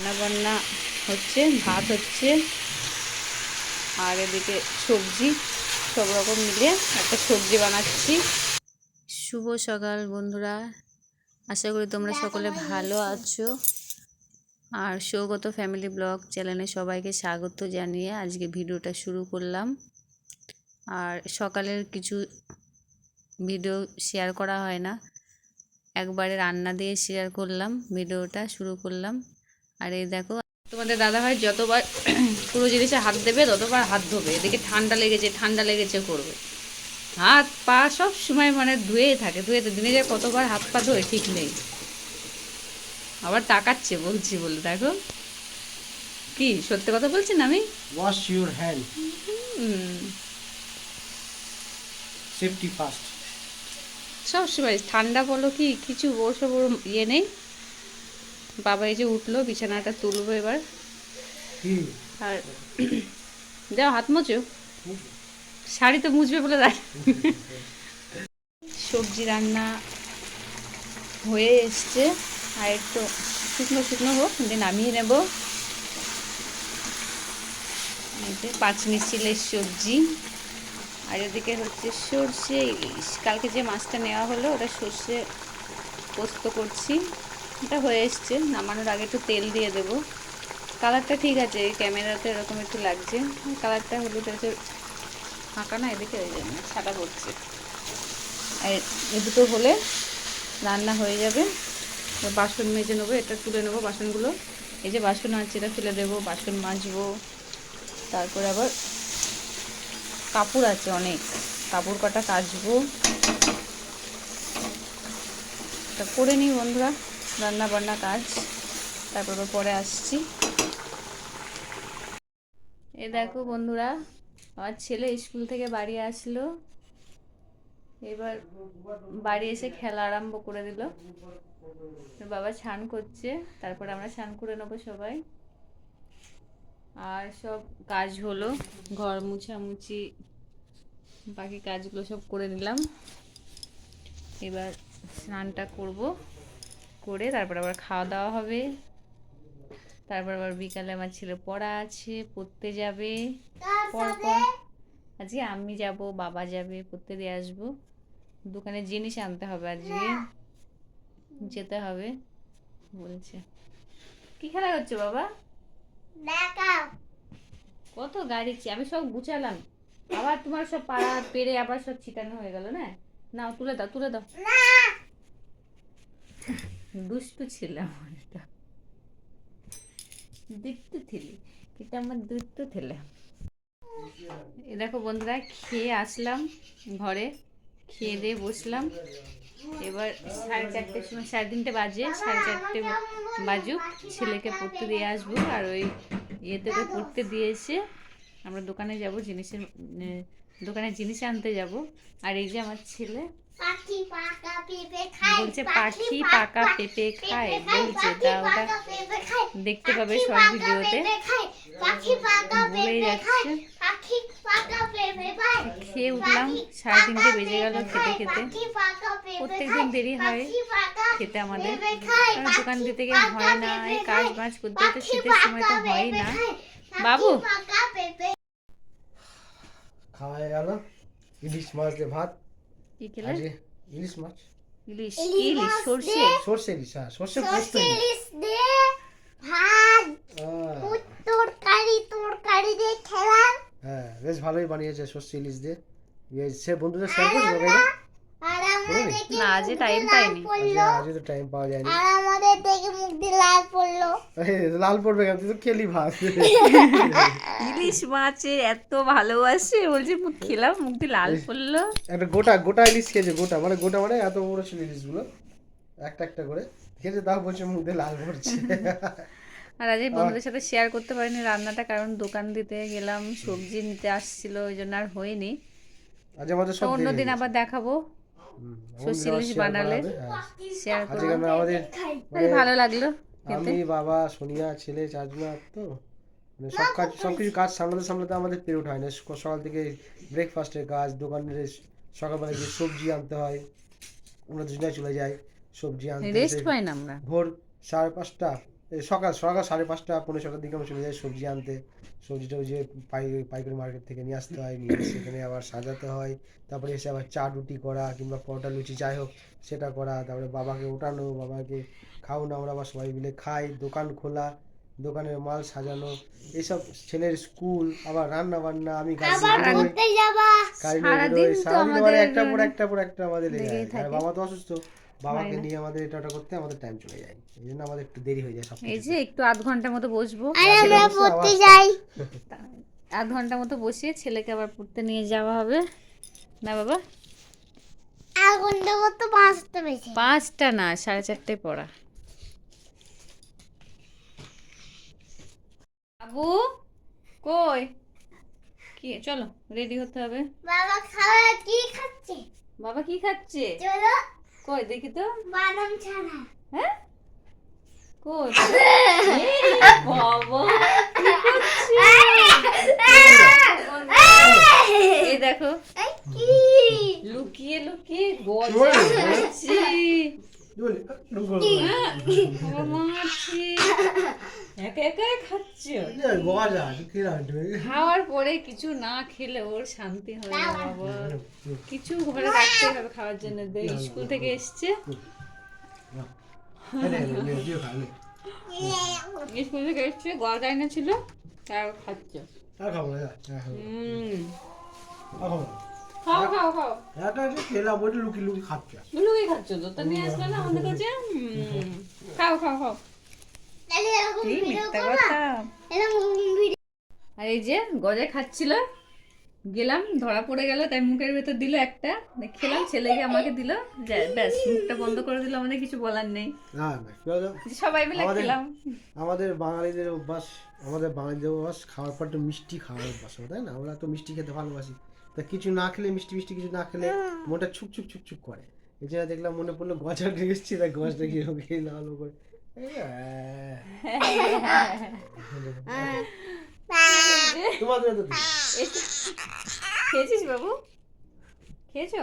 রান্না বান্না হচ্ছে, ভাত হচ্ছে, আর এদিকে সবজি, সব রকম মিলিয়ে একটা সবজি বানাচ্ছি। শুভ সকাল বন্ধুরা, আশা করি তোমরা সকলে ভালো আছো। আর সৌগত ফ্যামিলি ব্লগ চ্যানেলে সবাইকে স্বাগত জানিয়ে আজকে ভিডিওটা শুরু করলাম। আর সকালের কিছু ভিডিও শেয়ার করা হয় না। একবারে রান্না দিয়ে শেয়ার করলাম, ভিডিওটা শুরু করলাম। আর এই দেখো তোমাদের দাদাভাই যতবার পুরো জিনিসে হাত দেবে ততবার হাত ধোবে। এদিকে ঠান্ডা লেগেছে ঠান্ডা লেগেছে করবে। হাত পা সব সময় মানে ধুয়েই থাকে ধুয়ে তো দিনে যে কতবার হাত পা ধোয় ঠিক নেই। আবার তাকাচ্ছে বলছি বলে দেখো। কি সত্যি কথা বলছি না আমি wash your hand safety first. সব সময় ঠান্ডা বলো কি কিছু ওসব ওর ইয়ে নেই। বাবা এই যে উঠল বিছানাটা তুলবো এবার। আর যাও হাত মোচো শাড়ি তো মুছবে বলে দেয় সবজি রান্না হয়ে এসছে। আর একটু শুকনো শুকনো হোক দিয়ে নামিয়ে নেব। পাঁচ মিশিলের সবজি। আর এদিকে হচ্ছে সর্ষে কালকে যে মাছটা নেওয়া হলো ওটা সর্ষে পোস্ত করছি। এটা হয়ে এসছে। নামানোর আগে একটু তেল দিয়ে দেবো। কালারটা ঠিক আছে ক্যামেরাতে এরকম একটু লাগছে। কালারটা হলুদ আছে। ফাঁকা না, এদিকে ওই জন্য ছাটা পড়ছে আর এ দুটো হলে রান্না হয়ে যাবে। বাসন মেজে নেব, এটা তুলে নেব বাসনগুলো। এই যে বাসন আছে, এটা ফেলে দেবো, বাসন মাজবো। তারপর আবার কাপড় আছে অনেক। কাপড় কটা কাচবো। করে নিই বন্ধুরা। রান্না বান্না কাজ। তারপর পরে আসছি। এ দেখো বন্ধুরা, আমার ছেলে স্কুল থেকে বাড়ি আসলো। এবার বাড়ি এসে খেলা আরম্ভ করে দিল। বাবা স্নান করছে, তারপর আমরা স্নান করে নেব সবাই। আর সব কাজ হলো, ঘর মুছামুছি, বাকি কাজগুলো সব করে নিলাম। এবার স্নানটা করব। করে তারপর আবার খাওয়া দাওয়া হবে। তারপর আবার বিকালে আমার ছেলে পড়া আছে পড়তে যাবে। পরপর আজকে আমি যাব বাবা যাবে পড়তে দিয়ে আসব। দোকানে জিনিস আনতে হবে আজকে। যেতে হবে বলছে। কি খেলা করছ বাবা? কত গাড়ি আমি সব গুছালাম। আবার তোমার সব পাড়া পেরে আবার সব ছিটানো হয়ে গেল না? নাও তুলে দাও তুলে দাও। দুষ্টু ছিলাম এটা দুষ্টু ছিলি এটা আমার দুষ্টু ছেলে। এ দেখো বন্ধুরা, খেয়ে আসলাম ঘরে, খেয়ে দিয়ে বসলাম। এবার সাড়ে চারটের সময়, সাড়ে তিনটে বাজে, সাড়ে চারটে বাজুক, ছেলেকে পড়তে দিয়ে আসব। আর ওই ইয়েতে পড়তে দিয়ে এসে আমরা দোকানে যাব, জিনিসের দোকানে জিনিস আনতে যাব। আর এই যে আমার ছেলে বলছে পাখি পাকা পেঁপে খায় বলছে তা ওটা দেখতে পাবে শর্ট ভিডিওতে। খায় যাচ্ছে। খায় উঠলাম সাড়ে তিনটে বেজে গেল খেতে খেতে। প্রত্যেকদিন দেরি হয় খেতে আমাদের। কারণ দোকান দিতে গিয়ে হয় না এই কাজ বাজ করতে করতে শীতের সময় তো হয় না। বাবু! খাওয়া গেল। ইলিশ মাছ দিয়ে ভাত। কি খেলে? ইলিশ মাছ ইলিশ ইলিশ সর্ষে সর্ষে ইলিশ হ্যাঁ সর্ষে পোস্ত ইলিশ দে ভাত তরকারি তরকারি দিয়ে খেলাম হ্যাঁ বেশ ভালোই বানিয়েছে সর্ষে ইলিশ দিয়ে সে বন্ধুদের শেয়ার করছ না মুখ টাইম পাইনি। আজকে তো টাইম পাওয়া যায়নি। আর আমাদের দেখে মুখ দিয়ে লাল পড়ল। লাল পড়বে কেন? তুই তো খেলি ভাত। ইলিশ মাছের এত ভালোবাসে বলছে মুখ খেলাম মুখ দিয়ে লাল পড়ল। একটা গোটা গোটা ইলিশ খেয়েছে গোটা। মানে গোটা মানে এত বড় ছিল ইলিশগুলো। একটা একটা করে। খেয়েছে তাও বলছে মুখ দিয়ে লাল পড়ছে। আর আজকে বন্ধুদের সাথে শেয়ার করতে পারিনি রান্নাটা কারণ দোকান দিতে গেলাম সবজি নিতে আসছিল ওই জন্য আর হয়নি। আজ অন্যদিন আবার দেখাবো। বানালে হ্যাঁ। শেয়ার আজকে আমাদের ভালো লাগল আমি বাবা সোনিয়া ছেলে তো মানে সব কাজ সব কিছু কাজ সামলাতে সামলাতে আমাদের পেরে ওঠা হয় না। সকাল থেকে ব্রেকফাস্টের কাজ দোকানের সকালবেলা গিয়ে সবজি আনতে হয় আমরা দুজনে চলে যাই সবজি আনতে রেস্ট পাই না আমরা। ভোর সাড়ে পাঁচটা সকাল সকাল সাড়ে পাঁচটা পনেরো ছটার দিকে আমরা চলে যাই সবজি আনতে। সবজিটা ওই যে পাই পাইকারি মার্কেট থেকে নিয়ে আসতে হয় নিয়ে সেখানে আবার সাজাতে হয়। তারপরে এসে আবার চা রুটি করা কিংবা পরোটা লুচি যাই হোক সেটা করা। তারপরে বাবাকে ওঠানো বাবাকে খাওয়ানো আমরা আবার সবাই মিলে খাই। দোকান খোলা দোকানের মাল সাজানো এইসব ছেলের স্কুল আবার রান্না বান্না আমি একটা পর একটা পর একটা আমাদের। বাবা তো অসুস্থ। বাবাকে নিয়ে আমাদের এটা ওটা করতে আমাদের টাইম চলে যায়। এই জন্য আমাদের একটু দেরি হয়ে যায় সব এই যে একটু আধ ঘণ্টার মতো বসবো। আর আমরা পড়তে যাই। আধ ঘণ্টার মতো বসিয়ে ছেলেকে আবার পড়তে নিয়ে যাওয়া হবে। না বাবা? আর ঘণ্টা মতো পাঁচটা বেশি পাঁচটা না সাড়ে চারটে পড়া। বাবু কই? কি চলো রেডি হতে হবে। বাবা খাওয়া কি খাচ্ছে? বাবা কি খাচ্ছে? চলো। কই দেখি তো। বাদাম ছানা। হ্যাঁ? কই? এই বাবা এই দেখো। এই লুকিয়ে লুকিয়ে গজা খাওয়ার পরে কিছু না খেলে ওর শান্তি হবে না বাবা কিছু ঘরে রাখতে হবে খাওয়ার জন্য স্কুল থেকে এসছে স্কুল থেকে এসছে গজা এনেছিল তার খাচ্ছে হুম খাও খাও খাও লুকি লুকি খাচ্ছে। লুকিয়ে খাচ্ছ তো? তা নিয়ে আসবে না আমাদের কাছে? খাও খাও খাও আর এই যে গজা খাচ্ছিল গেলাম ধরা পড়ে গেল তাই মুখের ভেতর দিল একটা। খেলাম ছেলেকে আমাকে দিল। ব্যাস মুখটা বন্ধ করে দিল আমাদের কিছু বলার নেই? সবাই মিলে খেলাম। আমাদের বাঙালিদের অভ্যাস আমাদের বাঙালিদের অভ্যাস খাওয়ার পর একটু মিষ্টি খাওয়ার অভ্যাস তাই না? আমরা তো মিষ্টি খেতে ভালোবাসি। তা কিছু না খেলে মিষ্টি মিষ্টি কিছু না খেলে মনটা ছুক ছুক ছুক ছুক করে। এই জন্য দেখলাম মনে পড়ল গজা এসেছি তাই গজটা গিয়ে ভালো করে। খেয়েছিস বাবু? খেয়েছো?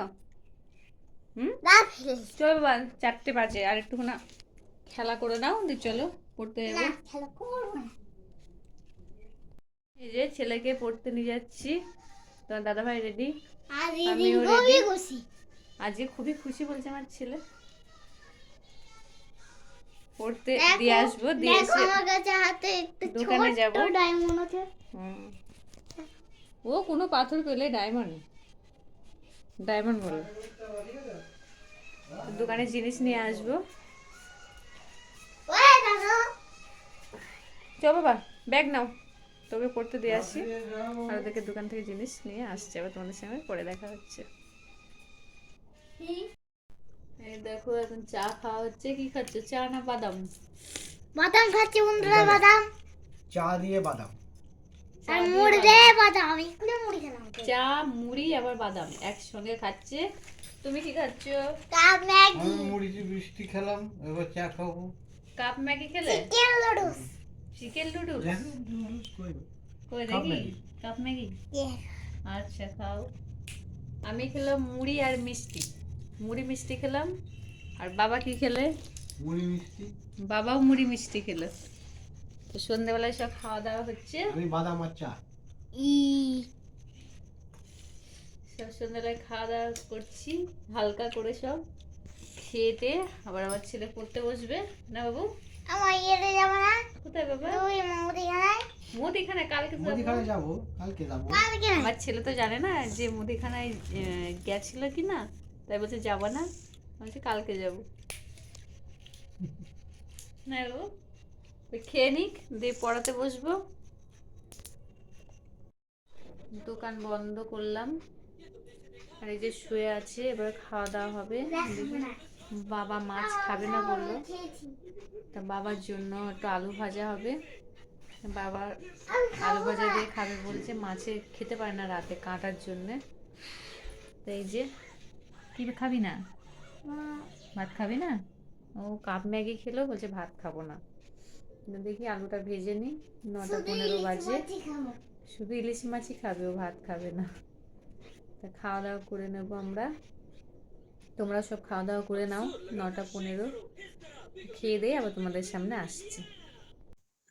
হুম? না চলো বাবা চারটে বাজে আর একটুখানি খেলা করে নাও দিয়ে চলো পড়তে না যাব খেলা করব এই যে ছেলেকে পড়তে নিয়ে যাচ্ছি। তোমার দাদা ভাই রেডি আমিও খুশি আজকে খুবই খুশি বলছে আমার ছেলে। পড়তে দিয়ে আসব দিয়ে এসে আমার কাছে হাতে একটা দোকানে যাব। ডায়মন্ড আছে। ও কোনো পাথর পেলে ডায়মন্ড ডায়মন্ড বলো। দোকানে জিনিস নিয়ে আসব। চল বাবা ব্যাগ নাও। তোকে পড়তে দিয়ে আসি। আর ওদেরকে দোকান থেকে জিনিস নিয়ে আসছে আবার তোমাদের সঙ্গে পরে দেখা হচ্ছে। এই দেখো এখন চা খাওয়া হচ্ছে। কি খাচ্ছ? চা না বাদাম? বাদাম খাচ্ছে বন্ধুরা বাদাম। চা দিয়ে বাদাম। আর মুড়ি দিয়ে বাদাম। এগুলো মুড়ি খেলাম চা মুড়ি আবার বাদাম একসঙ্গে খাচ্ছে। তুমি কি খাচ্ছ? Cup Maggi. মুড়ি দিয়ে বৃষ্টি খেলাম এবার চা খাব। কাপ ম্যাগি খেলে? Chicken noodles. চিকেন লুডুস কই দেখি? কাপ ম্যাগি আচ্ছা খাও। আমি খেলাম মুড়ি আর মিষ্টি। মুড়ি মিষ্টি খেলাম। আর বাবা কি খেলে? মুড়ি মিষ্টি? বাবাও মুড়ি মিষ্টি খেলো। তো সন্ধ্যেবেলায় সব খাওয়া দাওয়া হচ্ছে। আমি বাদাম আর চা। ই। সব সন্ধ্যেবেলায় খাওয়া দাওয়া করছি। হালকা করে সব। খেয়েতে আবার আমার ছেলে পড়তে বসবে। না বাবু? আমার ইয়েতে যাব না। কোথায় বাবা? তুই মুড়ি খানায় কালকে যাব। মুদিখানে যাব। কালকে যাব। কালকে? আমার ছেলে তো জানে না যে মুদিখানায় গেছিল কি না তাই বলছে যাব না। বলছে কালকে যাব। না খেয়ে নিক দিয়ে পড়াতে বসবো। দোকান বন্ধ করলাম। আর এই যে শুয়ে আছে এবার খাওয়া দাওয়া হবে। বাবা মাছ খাবে না বলল। তা বাবার জন্য একটু আলু ভাজা হবে। বাবার আলু ভাজা দিয়ে খাবে বলছে, মাছে খেতে পারে না রাতে কাঁটার জন্যে। তো এই যে, কি খাবি না? ভাত খাবি না? ও কাপ ম্যাগি খেলো, বলছে ভাত খাব না। দেখি আলুটা ভেজে নিই, নটা পনেরো বাজে। শুধু ইলিশ মাছই খাবে, ও ভাত খাবে না। তা খাওয়া দাওয়া করে নেব আমরা। তোমরা সব খাওয়া দাওয়া করে নাও নটা পনেরো। খেয়ে দিয়ে আবার তোমাদের সামনে আসছি।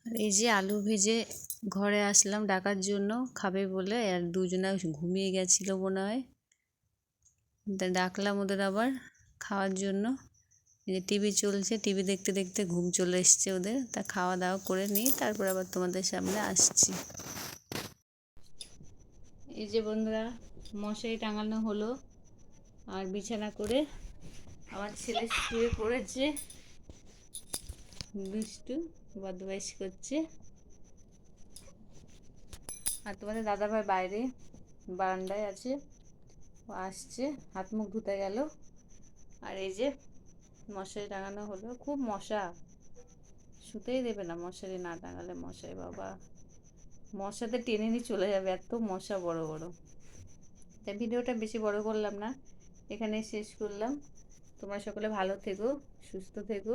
এই যে আলু ভেজে ঘরে আসলাম ডাকার জন্য খাবে বলে আর দুজনে ঘুমিয়ে গেছিল মনে হয়। তা ডাকলাম ওদের আবার খাওয়ার জন্য। এই যে টিভি চলছে টিভি দেখতে দেখতে ঘুম চলে এসছে ওদের। তা খাওয়া দাওয়া করে নিই তারপর আবার তোমাদের সামনে আসছি। এই যে বন্ধুরা মশারি টাঙানো হলো। আর বিছানা করে আমার ছেলে শুয়ে পড়েছে। দুষ্টু বদমাইশ করছে। আর তোমাদের দাদাভাই বাইরে বারান্দায় আছে। ও আসছে, হাত মুখ ধুতে গেল। আর এই যে মশারি টাঙানো হলো, খুব মশা। শুতেই দেবে না মশারি, না টাঙালে মশাই বাবা। মশাতে টেনে নিয়ে চলে যাবে, এত মশা বড় বড়। তাই ভিডিওটা বেশি বড় করলাম না। এখানেই শেষ করলাম। তোমরা সকলে ভালো থেকো সুস্থ থেকো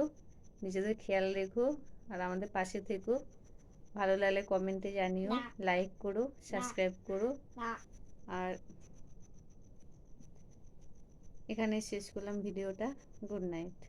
নিজেদের খেয়াল রেখো আর আমাদের পাশে থেকো। ভালো লাগলে কমেন্টে জানিও লাইক করো সাবস্ক্রাইব করো। আর এখানে শেষ করলাম ভিডিওটা। Good night